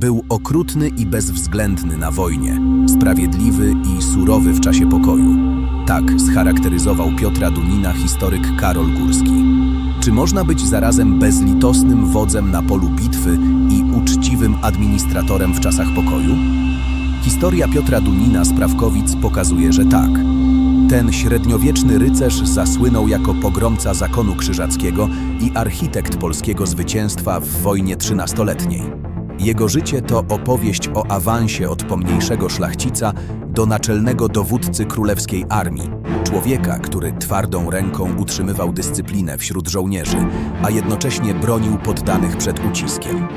Był okrutny i bezwzględny na wojnie, sprawiedliwy i surowy w czasie pokoju. Tak scharakteryzował Piotra Dunina historyk Karol Górski. Czy można być zarazem bezlitosnym wodzem na polu bitwy i uczciwym administratorem w czasach pokoju? Historia Piotra Dunina z Prawkowic pokazuje, że tak. Ten średniowieczny rycerz zasłynął jako pogromca zakonu krzyżackiego i architekt polskiego zwycięstwa w wojnie trzynastoletniej. Jego życie to opowieść o awansie od pomniejszego szlachcica do naczelnego dowódcy królewskiej armii, człowieka, który twardą ręką utrzymywał dyscyplinę wśród żołnierzy, a jednocześnie bronił poddanych przed uciskiem.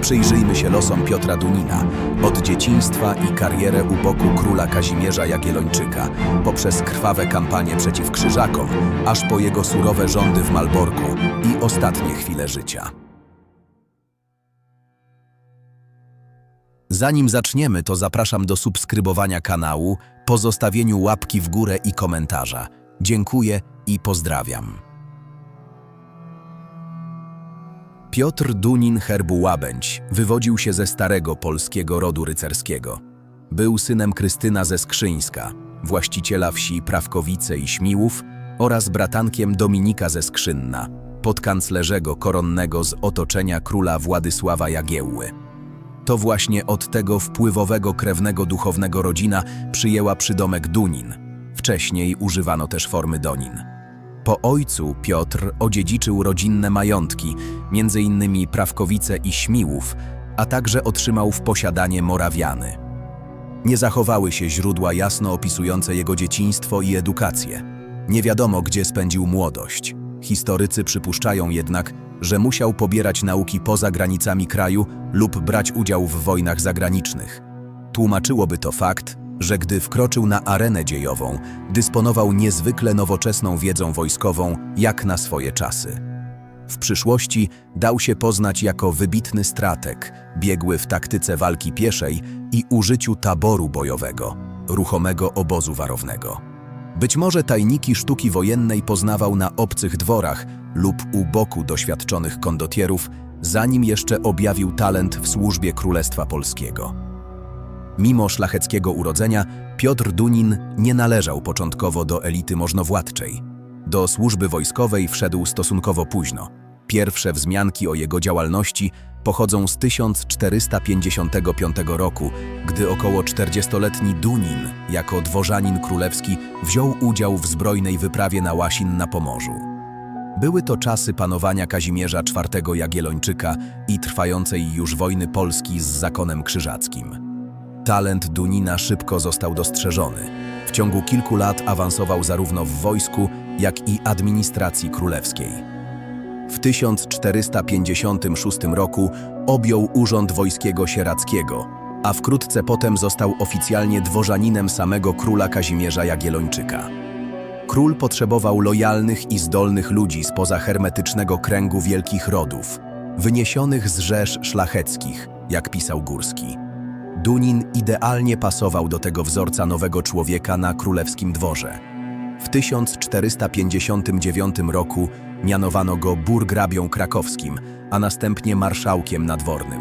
Przyjrzyjmy się losom Piotra Dunina, od dzieciństwa i karierę u boku króla Kazimierza Jagiellończyka, poprzez krwawe kampanie przeciw krzyżakom, aż po jego surowe rządy w Malborku i ostatnie chwile życia. Zanim zaczniemy, to zapraszam do subskrybowania kanału, pozostawieniu łapki w górę i komentarza. Dziękuję i pozdrawiam. Piotr Dunin herbu Łabędź wywodził się ze starego polskiego rodu rycerskiego. Był synem Krystyna ze Skrzyńska, właściciela wsi Prawkowice i Śmiłów oraz bratankiem Dominika ze Skrzynna, podkanclerzego koronnego z otoczenia króla Władysława Jagiełły. To właśnie od tego wpływowego krewnego duchownego rodzina przyjęła przydomek Dunin. Wcześniej używano też formy Donin. Po ojcu Piotr odziedziczył rodzinne majątki, m.in. Prawkowice i Śmiłów, a także otrzymał w posiadanie Morawiany. Nie zachowały się źródła jasno opisujące jego dzieciństwo i edukację. Nie wiadomo, gdzie spędził młodość. Historycy przypuszczają jednak, że musiał pobierać nauki poza granicami kraju lub brać udział w wojnach zagranicznych. Tłumaczyłoby to fakt, że gdy wkroczył na arenę dziejową, dysponował niezwykle nowoczesną wiedzą wojskową, jak na swoje czasy. W przyszłości dał się poznać jako wybitny strateg, biegły w taktyce walki pieszej i użyciu taboru bojowego, ruchomego obozu warownego. Być może tajniki sztuki wojennej poznawał na obcych dworach lub u boku doświadczonych kondotierów, zanim jeszcze objawił talent w służbie Królestwa Polskiego. Mimo szlacheckiego urodzenia, Piotr Dunin nie należał początkowo do elity możnowładczej. Do służby wojskowej wszedł stosunkowo późno. Pierwsze wzmianki o jego działalności pochodzą z 1455 roku, gdy około 40-letni Dunin, jako dworzanin królewski, wziął udział w zbrojnej wyprawie na Łasin na Pomorzu. Były to czasy panowania Kazimierza IV Jagiellończyka i trwającej już wojny Polski z zakonem krzyżackim. Talent Dunina szybko został dostrzeżony. W ciągu kilku lat awansował zarówno w wojsku, jak i administracji królewskiej. W 1456 roku objął urząd wojskiego sieradzkiego, a wkrótce potem został oficjalnie dworzaninem samego króla Kazimierza Jagiellończyka. Król potrzebował lojalnych i zdolnych ludzi spoza hermetycznego kręgu wielkich rodów, wyniesionych z rzesz szlacheckich, jak pisał Górski. Dunin idealnie pasował do tego wzorca nowego człowieka na królewskim dworze. W 1459 roku mianowano go burgrabią krakowskim, a następnie marszałkiem nadwornym.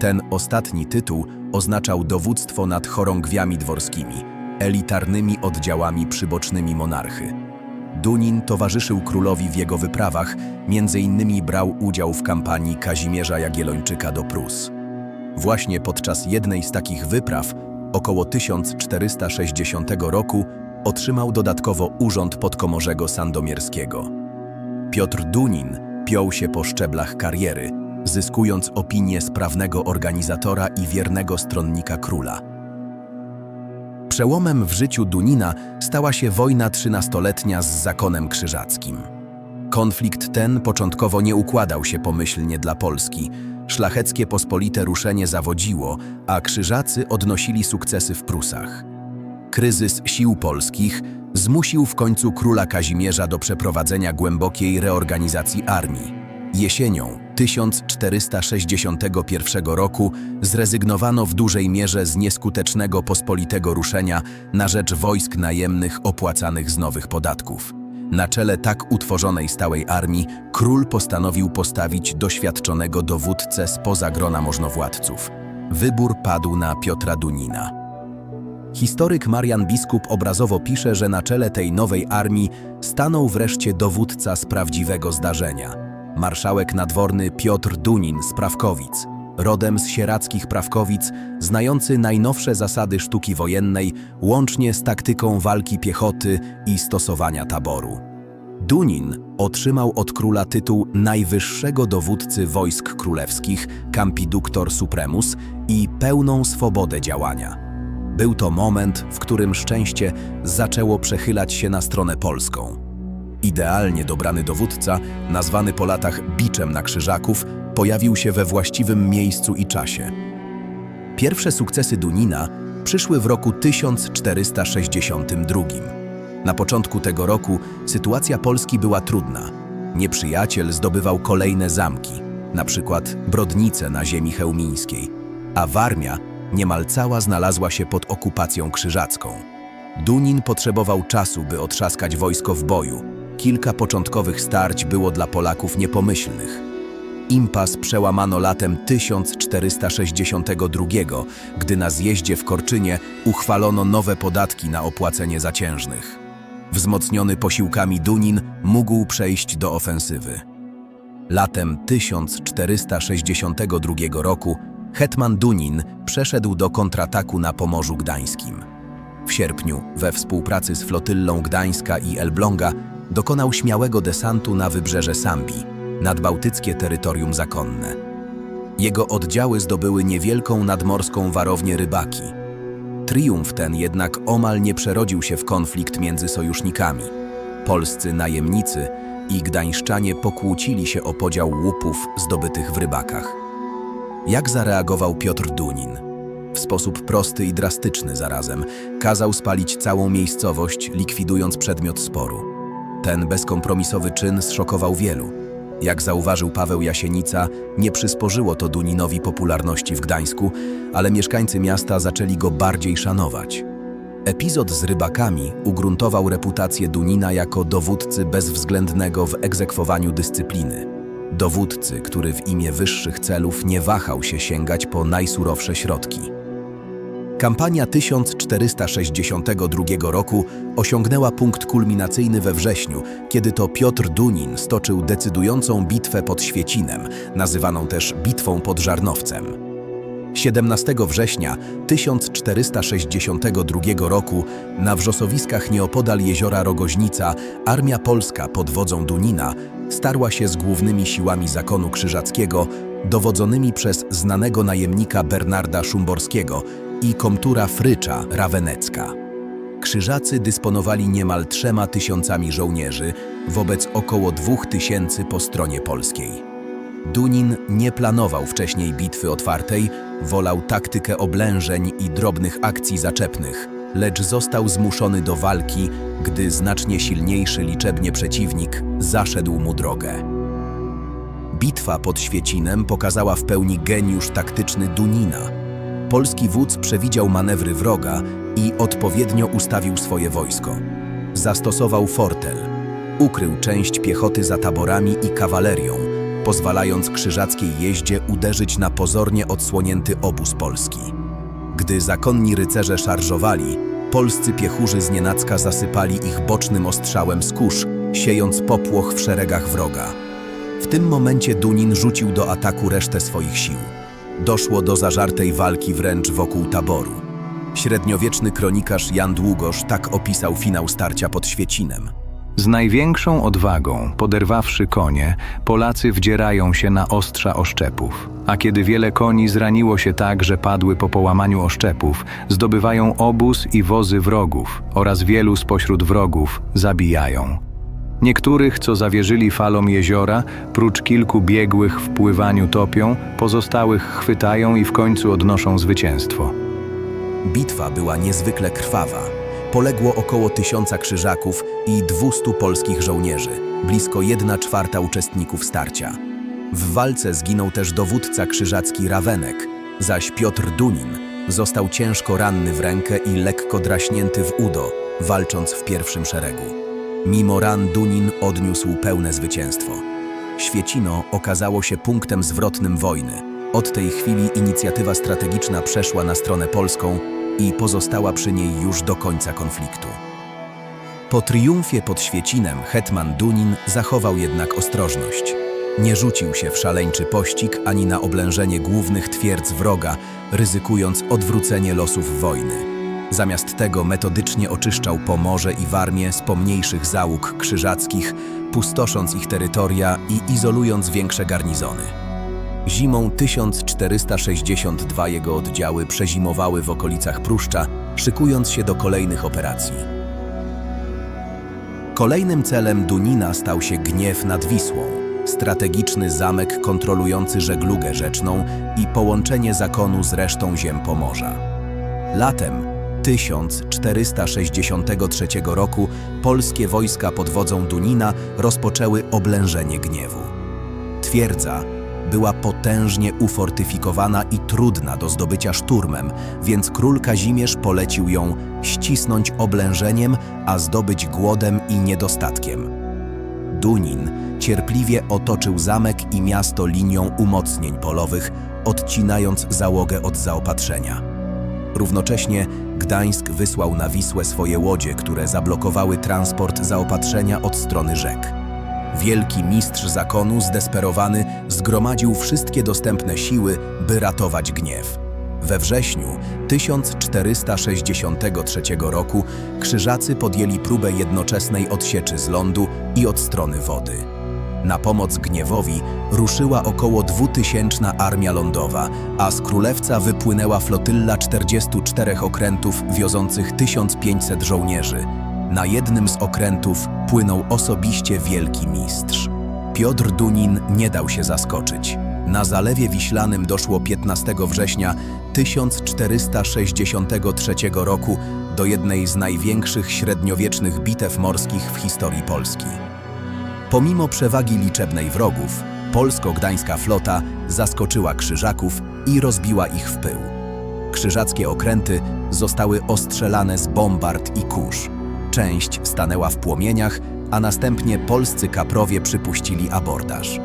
Ten ostatni tytuł oznaczał dowództwo nad chorągwiami dworskimi, elitarnymi oddziałami przybocznymi monarchy. Dunin towarzyszył królowi w jego wyprawach, między innymi brał udział w kampanii Kazimierza Jagiellończyka do Prus. Właśnie podczas jednej z takich wypraw, około 1460 roku, otrzymał dodatkowo urząd podkomorzego sandomierskiego. Piotr Dunin piął się po szczeblach kariery, zyskując opinię sprawnego organizatora i wiernego stronnika króla. Przełomem w życiu Dunina stała się wojna trzynastoletnia z zakonem krzyżackim. Konflikt ten początkowo nie układał się pomyślnie dla Polski. Szlacheckie pospolite ruszenie zawodziło, a krzyżacy odnosili sukcesy w Prusach. Kryzys sił polskich zmusił w końcu króla Kazimierza do przeprowadzenia głębokiej reorganizacji armii. Jesienią 1461 roku zrezygnowano w dużej mierze z nieskutecznego pospolitego ruszenia na rzecz wojsk najemnych opłacanych z nowych podatków. Na czele tak utworzonej stałej armii król postanowił postawić doświadczonego dowódcę spoza grona możnowładców. wybór padł na Piotra Dunina. Historyk Marian Biskup obrazowo pisze, że na czele tej nowej armii stanął wreszcie dowódca z prawdziwego zdarzenia. Marszałek nadworny Piotr Dunin z Prawkowic, rodem z sierackich Prawkowic, znający najnowsze zasady sztuki wojennej, łącznie z taktyką walki piechoty i stosowania taboru. Dunin otrzymał od króla tytuł najwyższego dowódcy wojsk królewskich, Campiduktor Supremus i pełną swobodę działania. Był to moment, w którym szczęście zaczęło przechylać się na stronę polską. Idealnie dobrany dowódca, nazwany po latach biczem na krzyżaków, pojawił się we właściwym miejscu i czasie. Pierwsze sukcesy Dunina przyszły w roku 1462. Na początku tego roku sytuacja Polski była trudna. Nieprzyjaciel zdobywał kolejne zamki, na przykład Brodnice na ziemi chełmińskiej, a Warmia niemal cała znalazła się pod okupacją krzyżacką. Dunin potrzebował czasu, by otrzaskać wojsko w boju. Kilka początkowych starć było dla Polaków niepomyślnych. Impas przełamano latem 1462, gdy na zjeździe w Korczynie uchwalono nowe podatki na opłacenie zaciężnych. Wzmocniony posiłkami Dunin mógł przejść do ofensywy. Latem 1462 roku hetman Dunin przeszedł do kontrataku na Pomorzu Gdańskim. W sierpniu, we współpracy z flotyllą Gdańska i Elbląga, dokonał śmiałego desantu na wybrzeże Sambii, nadbałtyckie terytorium zakonne. Jego oddziały zdobyły niewielką nadmorską warownię Rybaki. Triumf ten jednak omal nie przerodził się w konflikt między sojusznikami. Polscy najemnicy i gdańszczanie pokłócili się o podział łupów zdobytych w Rybakach. Jak zareagował Piotr Dunin? W sposób prosty i drastyczny zarazem kazał spalić całą miejscowość, likwidując przedmiot sporu. Ten bezkompromisowy czyn zszokował wielu. Jak zauważył Paweł Jasienica, nie przysporzyło to Duninowi popularności w Gdańsku, ale mieszkańcy miasta zaczęli go bardziej szanować. Epizod z rybakami ugruntował reputację Dunina jako dowódcy bezwzględnego w egzekwowaniu dyscypliny. Dowódcy, który w imię wyższych celów nie wahał się sięgać po najsurowsze środki. Kampania 1462 roku osiągnęła punkt kulminacyjny we wrześniu, kiedy to Piotr Dunin stoczył decydującą bitwę pod Świecinem, nazywaną też Bitwą pod Żarnowcem. 17 września 1462 roku na wrzosowiskach nieopodal jeziora Rogoźnica armia polska pod wodzą Dunina starła się z głównymi siłami zakonu krzyżackiego dowodzonymi przez znanego najemnika Bernarda Szumborskiego i komtura Frycza Rawenecka. Krzyżacy dysponowali niemal trzema tysiącami żołnierzy wobec około dwóch tysięcy po stronie polskiej. Dunin nie planował wcześniej bitwy otwartej, wolał taktykę oblężeń i drobnych akcji zaczepnych, lecz został zmuszony do walki, gdy znacznie silniejszy liczebnie przeciwnik zaszedł mu drogę. Bitwa pod Świecinem pokazała w pełni geniusz taktyczny Dunina. Polski wódz przewidział manewry wroga i odpowiednio ustawił swoje wojsko. Zastosował fortel, ukrył część piechoty za taborami i kawalerią, pozwalając krzyżackiej jeździe uderzyć na pozornie odsłonięty obóz polski. Gdy zakonni rycerze szarżowali, polscy piechurzy znienacka zasypali ich bocznym ostrzałem z kurz, siejąc popłoch w szeregach wroga. W tym momencie Dunin rzucił do ataku resztę swoich sił. Doszło do zażartej walki wręcz wokół taboru. Średniowieczny kronikarz Jan Długosz tak opisał finał starcia pod Świecinem. Z największą odwagą, poderwawszy konie, Polacy wdzierają się na ostrza oszczepów, a kiedy wiele koni zraniło się tak, że padły po połamaniu oszczepów, zdobywają obóz i wozy wrogów oraz wielu spośród wrogów zabijają. Niektórych, co zawierzyli falom jeziora, prócz kilku biegłych w pływaniu topią, pozostałych chwytają i w końcu odnoszą zwycięstwo. Bitwa była niezwykle krwawa. Poległo około tysiąca krzyżaków i 200 polskich żołnierzy, blisko 1 czwarta uczestników starcia. W walce zginął też dowódca krzyżacki Rawenek, zaś Piotr Dunin został ciężko ranny w rękę i lekko draśnięty w udo, walcząc w pierwszym szeregu. Mimo ran Dunin odniósł pełne zwycięstwo. Świecino okazało się punktem zwrotnym wojny. Od tej chwili inicjatywa strategiczna przeszła na stronę polską i pozostała przy niej już do końca konfliktu. Po triumfie pod Świecinem hetman Dunin zachował jednak ostrożność. Nie rzucił się w szaleńczy pościg ani na oblężenie głównych twierdz wroga, ryzykując odwrócenie losów wojny. Zamiast tego metodycznie oczyszczał Pomorze i Warmię z pomniejszych załóg krzyżackich, pustosząc ich terytoria i izolując większe garnizony. Zimą 1462 jego oddziały przezimowały w okolicach Pruszcza, szykując się do kolejnych operacji. Kolejnym celem Dunina stał się Gniew nad Wisłą, strategiczny zamek kontrolujący żeglugę rzeczną i połączenie zakonu z resztą ziem Pomorza. Latem 1463 roku polskie wojska pod wodzą Dunina rozpoczęły oblężenie Gniewu. Twierdza była potężnie ufortyfikowana i trudna do zdobycia szturmem, więc król Kazimierz polecił ją ścisnąć oblężeniem, a zdobyć głodem i niedostatkiem. Dunin cierpliwie otoczył zamek i miasto linią umocnień polowych, odcinając załogę od zaopatrzenia. Równocześnie Gdańsk wysłał na Wisłę swoje łodzie, które zablokowały transport zaopatrzenia od strony rzek. Wielki mistrz zakonu, zdesperowany, zgromadził wszystkie dostępne siły, by ratować gniew. We wrześniu 1463 roku krzyżacy podjęli próbę jednoczesnej odsieczy z lądu i od strony wody. Na pomoc gniewowi ruszyła około dwutysięczna armia lądowa, a z królewca wypłynęła flotylla 44 okrętów wiozących 1500 żołnierzy. Na jednym z okrętów płynął osobiście wielki mistrz. Piotr Dunin nie dał się zaskoczyć. Na Zalewie Wiślanym doszło 15 września 1463 roku do jednej z największych średniowiecznych bitew morskich w historii Polski. Pomimo przewagi liczebnej wrogów, polsko-gdańska flota zaskoczyła krzyżaków i rozbiła ich w pył. Krzyżackie okręty zostały ostrzelane z bombard i kurz. Część stanęła w płomieniach, a następnie polscy kaprowie przypuścili abordaż.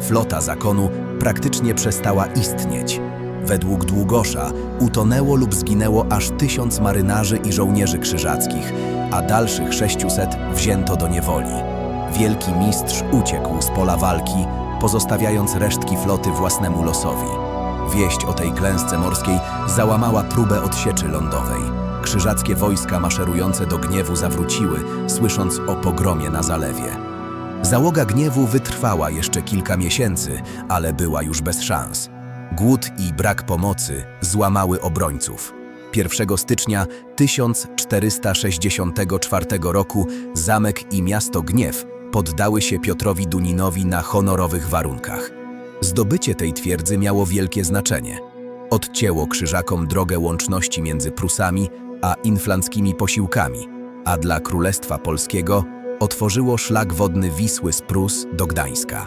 Flota zakonu praktycznie przestała istnieć. Według Długosza utonęło lub zginęło aż tysiąc marynarzy i żołnierzy krzyżackich, a dalszych 600 wzięto do niewoli. Wielki mistrz uciekł z pola walki, pozostawiając resztki floty własnemu losowi. Wieść o tej klęsce morskiej załamała próbę odsieczy lądowej. Krzyżackie wojska maszerujące do gniewu zawróciły, słysząc o pogromie na zalewie. Załoga gniewu wytrwała jeszcze kilka miesięcy, ale była już bez szans. Głód i brak pomocy złamały obrońców. 1 stycznia 1464 roku zamek i miasto Gniew poddały się Piotrowi Duninowi na honorowych warunkach. Zdobycie tej twierdzy miało wielkie znaczenie. Odcięło krzyżakom drogę łączności między Prusami a inflanckimi posiłkami, a dla Królestwa Polskiego otworzyło szlak wodny Wisły z Prus do Gdańska.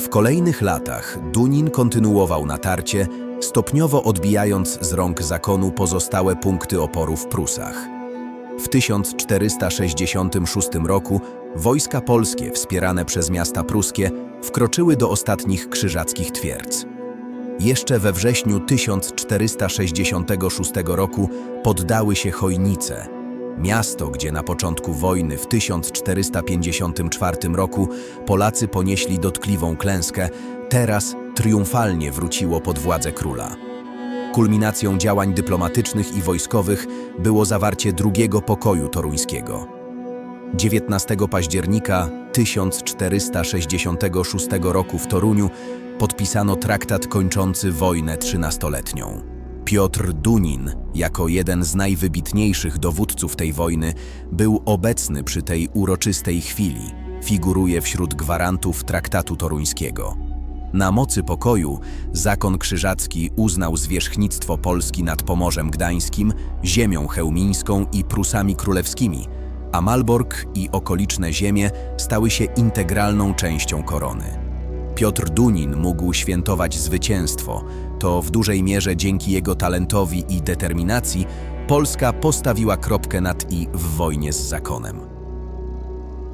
W kolejnych latach Dunin kontynuował natarcie, stopniowo odbijając z rąk zakonu pozostałe punkty oporu w Prusach. W 1466 roku wojska polskie, wspierane przez miasta pruskie, wkroczyły do ostatnich krzyżackich twierdz. Jeszcze we wrześniu 1466 roku poddały się Chojnice, miasto, gdzie na początku wojny w 1454 roku Polacy ponieśli dotkliwą klęskę, teraz triumfalnie wróciło pod władzę króla. Kulminacją działań dyplomatycznych i wojskowych było zawarcie drugiego pokoju toruńskiego. 19 października 1466 roku w Toruniu podpisano traktat kończący wojnę trzynastoletnią. Piotr Dunin, jako jeden z najwybitniejszych dowódców tej wojny, był obecny przy tej uroczystej chwili, figuruje wśród gwarantów traktatu toruńskiego. Na mocy pokoju zakon krzyżacki uznał zwierzchnictwo Polski nad Pomorzem Gdańskim, ziemią chełmińską i Prusami Królewskimi, a Malbork i okoliczne ziemie stały się integralną częścią korony. Piotr Dunin mógł świętować zwycięstwo, to w dużej mierze dzięki jego talentowi i determinacji Polska postawiła kropkę nad i w wojnie z zakonem.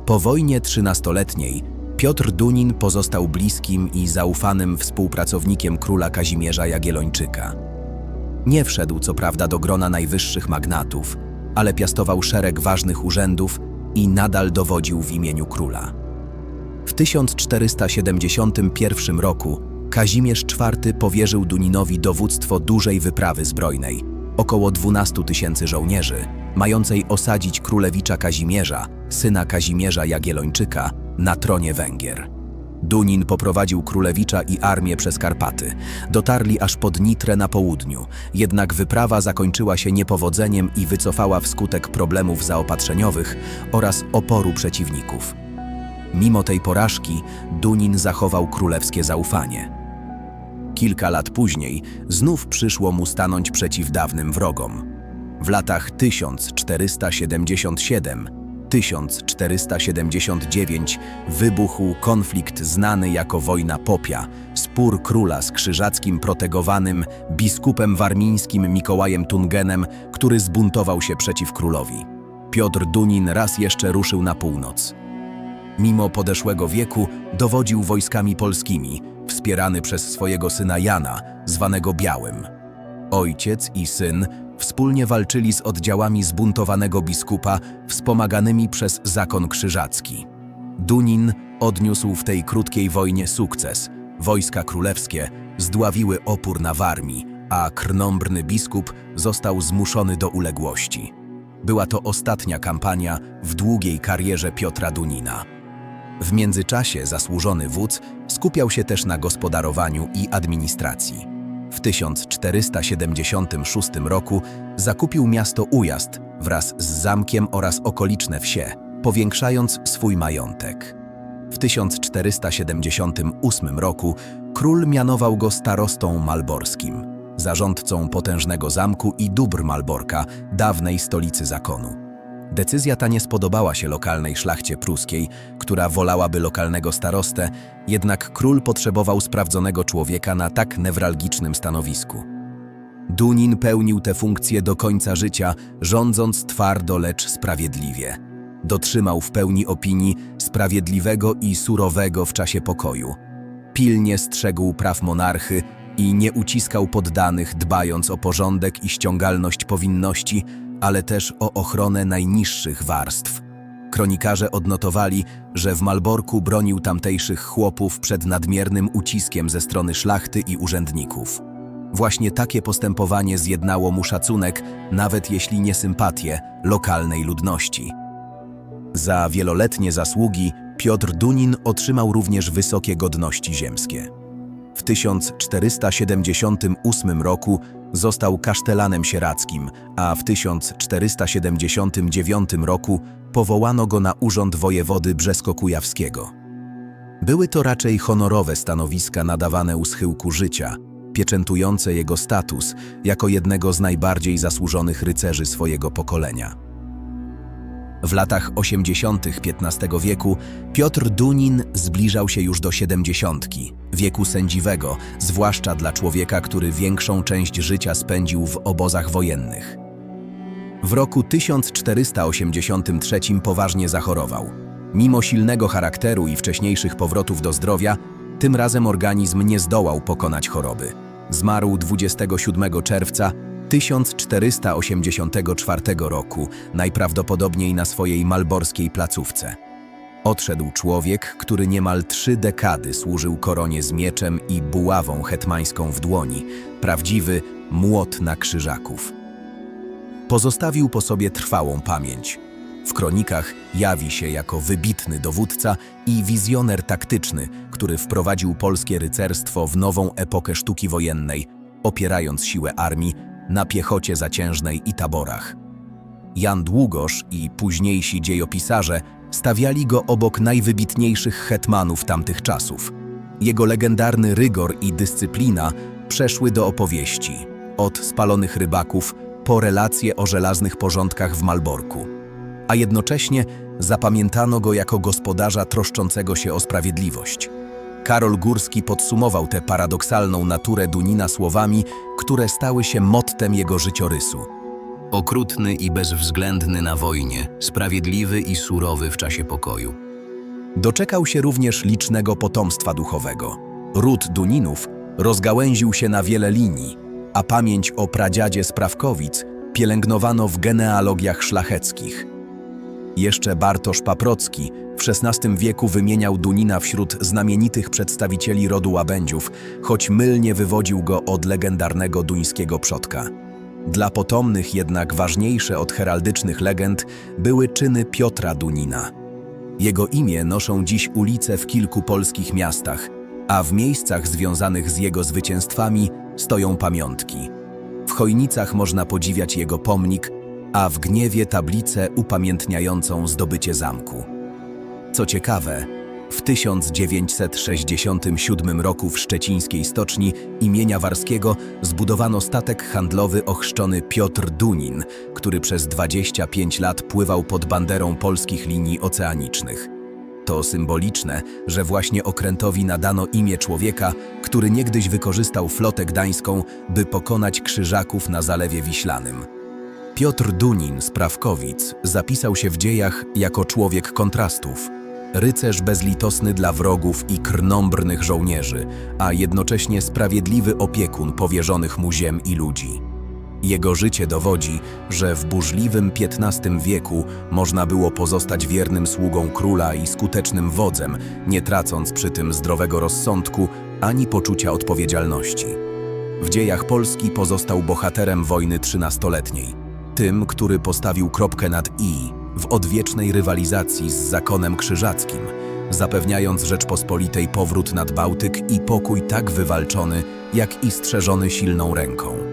Po wojnie trzynastoletniej Piotr Dunin pozostał bliskim i zaufanym współpracownikiem króla Kazimierza Jagiellończyka. Nie wszedł co prawda do grona najwyższych magnatów, ale piastował szereg ważnych urzędów i nadal dowodził w imieniu króla. W 1471 roku Kazimierz IV powierzył Duninowi dowództwo dużej wyprawy zbrojnej, około 12 tysięcy żołnierzy, mającej osadzić królewicza Kazimierza, syna Kazimierza Jagiellończyka, na tronie Węgier. Dunin poprowadził królewicza i armię przez Karpaty. Dotarli aż pod Nitrę na południu, jednak wyprawa zakończyła się niepowodzeniem i wycofała wskutek problemów zaopatrzeniowych oraz oporu przeciwników. Mimo tej porażki Dunin zachował królewskie zaufanie. Kilka lat później znów przyszło mu stanąć przeciw dawnym wrogom. W latach 1477-1479 wybuchł konflikt znany jako wojna Popia, spór króla z krzyżackim protegowanym biskupem warmińskim Mikołajem Tungenem, który zbuntował się przeciw królowi. Piotr Dunin raz jeszcze ruszył na północ. Mimo podeszłego wieku dowodził wojskami polskimi, wspierany przez swojego syna Jana, zwanego Białym. Ojciec i syn wspólnie walczyli z oddziałami zbuntowanego biskupa, wspomaganymi przez zakon krzyżacki. Dunin odniósł w tej krótkiej wojnie sukces. Wojska królewskie zdławiły opór na Warmii, a krnąbrny biskup został zmuszony do uległości. Była to ostatnia kampania w długiej karierze Piotra Dunina. W międzyczasie zasłużony wódz skupiał się też na gospodarowaniu i administracji. W 1476 roku zakupił miasto Ujazd wraz z zamkiem oraz okoliczne wsie, powiększając swój majątek. W 1478 roku król mianował go starostą malborskim, zarządcą potężnego zamku i dóbr Malborka, dawnej stolicy zakonu. Decyzja ta nie spodobała się lokalnej szlachcie pruskiej, która wolałaby lokalnego starostę, jednak król potrzebował sprawdzonego człowieka na tak newralgicznym stanowisku. Dunin pełnił tę funkcję do końca życia, rządząc twardo, lecz sprawiedliwie. Dotrzymał w pełni opinii sprawiedliwego i surowego w czasie pokoju. Pilnie strzegł praw monarchy i nie uciskał poddanych, dbając o porządek i ściągalność powinności, ale też o ochronę najniższych warstw. Kronikarze odnotowali, że w Malborku bronił tamtejszych chłopów przed nadmiernym uciskiem ze strony szlachty i urzędników. Właśnie takie postępowanie zjednało mu szacunek, nawet jeśli nie sympatię, lokalnej ludności. Za wieloletnie zasługi Piotr Dunin otrzymał również wysokie godności ziemskie. W 1478 roku został kasztelanem sieradzkim, a w 1479 roku powołano go na urząd wojewody brzesko-kujawskiego. Były to raczej honorowe stanowiska nadawane u schyłku życia, pieczętujące jego status jako jednego z najbardziej zasłużonych rycerzy swojego pokolenia. W latach 80. XV wieku Piotr Dunin zbliżał się już do siedemdziesiątki, wieku sędziwego, zwłaszcza dla człowieka, który większą część życia spędził w obozach wojennych. W roku 1483 poważnie zachorował. Mimo silnego charakteru i wcześniejszych powrotów do zdrowia, tym razem organizm nie zdołał pokonać choroby. Zmarł 27 czerwca 1484 roku, najprawdopodobniej na swojej malborskiej placówce. Odszedł człowiek, który niemal trzy dekady służył koronie z mieczem i buławą hetmańską w dłoni, prawdziwy młot na krzyżaków. Pozostawił po sobie trwałą pamięć. W kronikach jawi się jako wybitny dowódca i wizjoner taktyczny, który wprowadził polskie rycerstwo w nową epokę sztuki wojennej, opierając siłę armii na piechocie zaciężnej i taborach. Jan Długosz i późniejsi dziejopisarze stawiali go obok najwybitniejszych hetmanów tamtych czasów. Jego legendarny rygor i dyscyplina przeszły do opowieści, od spalonych rybaków po relacje o żelaznych porządkach w Malborku. A jednocześnie zapamiętano go jako gospodarza troszczącego się o sprawiedliwość. Karol Górski podsumował tę paradoksalną naturę Dunina słowami, które stały się mottem jego życiorysu. Okrutny i bezwzględny na wojnie, sprawiedliwy i surowy w czasie pokoju. Doczekał się również licznego potomstwa duchowego. Ród Duninów rozgałęził się na wiele linii, a pamięć o pradziadzie Sprawkowic pielęgnowano w genealogiach szlacheckich. Jeszcze Bartosz Paprocki w XVI wieku wymieniał Dunina wśród znamienitych przedstawicieli rodu Łabędziów, choć mylnie wywodził go od legendarnego duńskiego przodka. Dla potomnych jednak ważniejsze od heraldycznych legend były czyny Piotra Dunina. Jego imię noszą dziś ulice w kilku polskich miastach, a w miejscach związanych z jego zwycięstwami stoją pamiątki. W Chojnicach można podziwiać jego pomnik, a w Gniewie tablicę upamiętniającą zdobycie zamku. Co ciekawe, w 1967 roku w szczecińskiej stoczni imienia Warskiego zbudowano statek handlowy ochrzczony Piotr Dunin, który przez 25 lat pływał pod banderą polskich linii oceanicznych. To symboliczne, że właśnie okrętowi nadano imię człowieka, który niegdyś wykorzystał flotę gdańską, by pokonać krzyżaków na Zalewie Wiślanym. Piotr Dunin z Prawkowic zapisał się w dziejach jako człowiek kontrastów. Rycerz bezlitosny dla wrogów i krnąbrnych żołnierzy, a jednocześnie sprawiedliwy opiekun powierzonych mu ziem i ludzi. Jego życie dowodzi, że w burzliwym XV wieku można było pozostać wiernym sługą króla i skutecznym wodzem, nie tracąc przy tym zdrowego rozsądku ani poczucia odpowiedzialności. W dziejach Polski pozostał bohaterem wojny trzynastoletniej, tym, który postawił kropkę nad i w odwiecznej rywalizacji z zakonem krzyżackim, zapewniając Rzeczpospolitej powrót nad Bałtyk i pokój tak wywalczony, jak i strzeżony silną ręką.